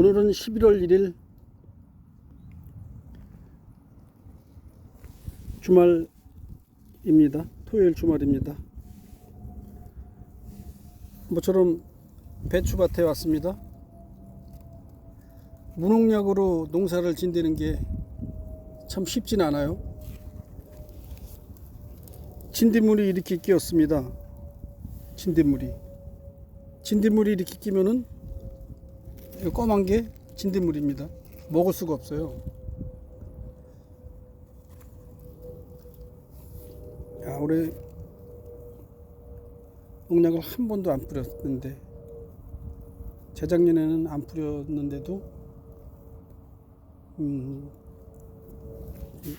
오늘은 11월 1일 주말입니다. 토요일 주말입니다. 모처럼 배추밭에 왔습니다. 무농약으로 농사를 짓는 게 참 쉽진 않아요. 진딧물이 이렇게 끼었습니다. 진딧물이. 진딧물이 이렇게 끼면은 이 검은 게 진딧물입니다. 먹을 수가 없어요. 야, 올해 농약을 한 번도 안 뿌렸는데 재작년에는 안 뿌렸는데도 음,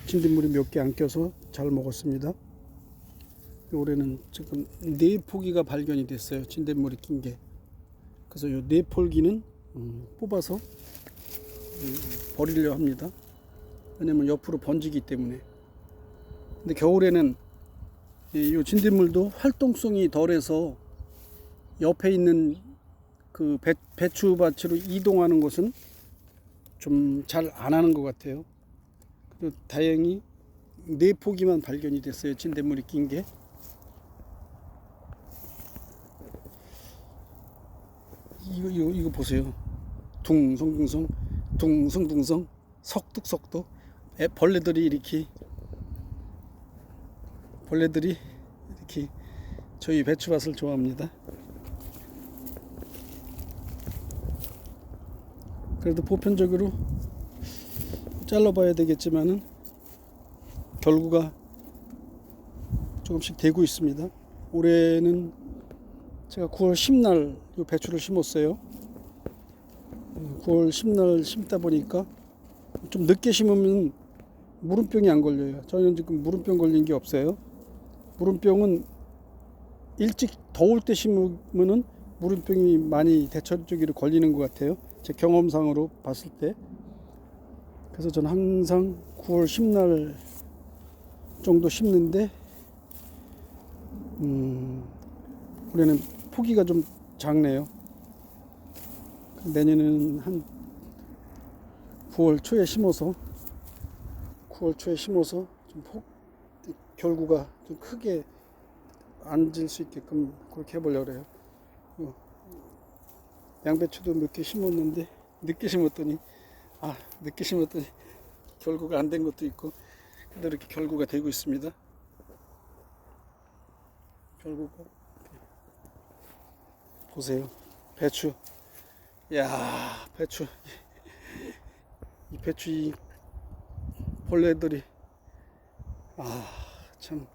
진딧물이 몇 개 안 껴서 잘 먹었습니다. 올해는 지금 네 포기가 발견이 됐어요. 진딧물이 낀 게. 그래서 이네 폴기는 음, 뽑아서 음, 버리려 합니다. 왜냐면 옆으로 번지기 때문에. 근데 겨울에는 이 진딧물도 활동성이 덜해서 옆에 있는 그 배, 배추밭으로 이동하는 것은 좀 잘 안 하는 것 같아요. 다행히 네 포기만 발견이 됐어요. 진딧물이 낀 게. 이거 이거 이거 보세요. 둥성둥성 둥성둥성 석둑석둑 애 벌레들이 이렇게 벌레들이 이렇게 저희 배추밭을 좋아합니다. 그래도 보편적으로 잘라봐야 되겠지만은 결구가 조금씩 되고 있습니다. 올해는 제가 9월 10날 이 배추를 심었어요. 9월 10날 심다 보니까 좀 늦게 심으면 무름병이 안 걸려요. 저희는 지금 무름병 걸린 게 없어요. 무름병은 일찍 더울 때 심으면은 무름병이 많이 대처적으로 걸리는 것 같아요. 제 경험상으로 봤을 때. 그래서 저는 항상 9월 10날 정도 심는데, 음, 올해는 포기가 좀 작네요. 내년에는 한 9월 초에 심어서 9월 초에 심어서 좀 폭, 결구가 좀 크게 앉을 수 있게끔 그렇게 해보려고 해요. 어, 양배추도 몇 개 심었는데 늦게 심었더니 아 늦게 심었더니 결구가 안 된 것도 있고 근데 이렇게 결구가 되고 있습니다. 결구가 보세요. 배추. 야, 배추. 이 배추 이 벌레들이 아, 참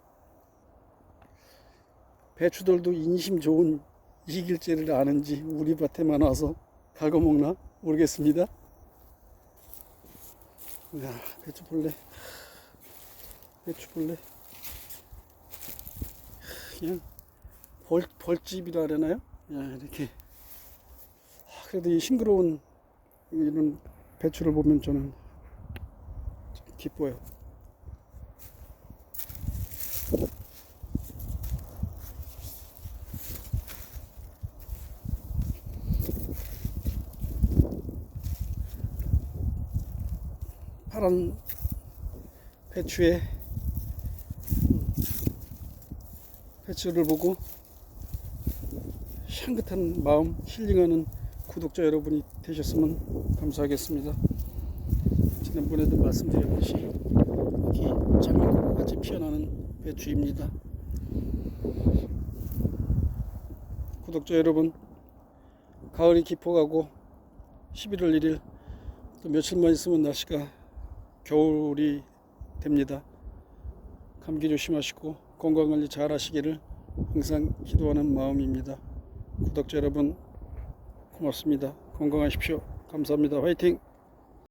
배추들도 인심 좋은 이길제를 아는지 우리 밭에만 와서 갉아먹나 모르겠습니다. 야, 배추 벌레. 배추 벌레. 그냥 벌, 벌집이라 그러나요? 야, 이렇게. 아, 그래도 이 싱그러운 이런 배추를 보면 저는 참 기뻐요. 파란 배추에 배추를 보고 향긋한 마음 힐링하는 구독자 여러분이 되셨으면 감사하겠습니다. 지난번에도 말씀드렸듯이 이렇게 장미꽃 같이 피어나는 배추입니다. 구독자 여러분, 가을이 깊어가고 11월 1일 또 며칠만 있으면 날씨가 겨울이 됩니다. 감기 조심하시고 건강 관리 잘 하시기를 항상 기도하는 마음입니다. 구독자 여러분 고맙습니다. 건강하십시오. 감사합니다. 화이팅!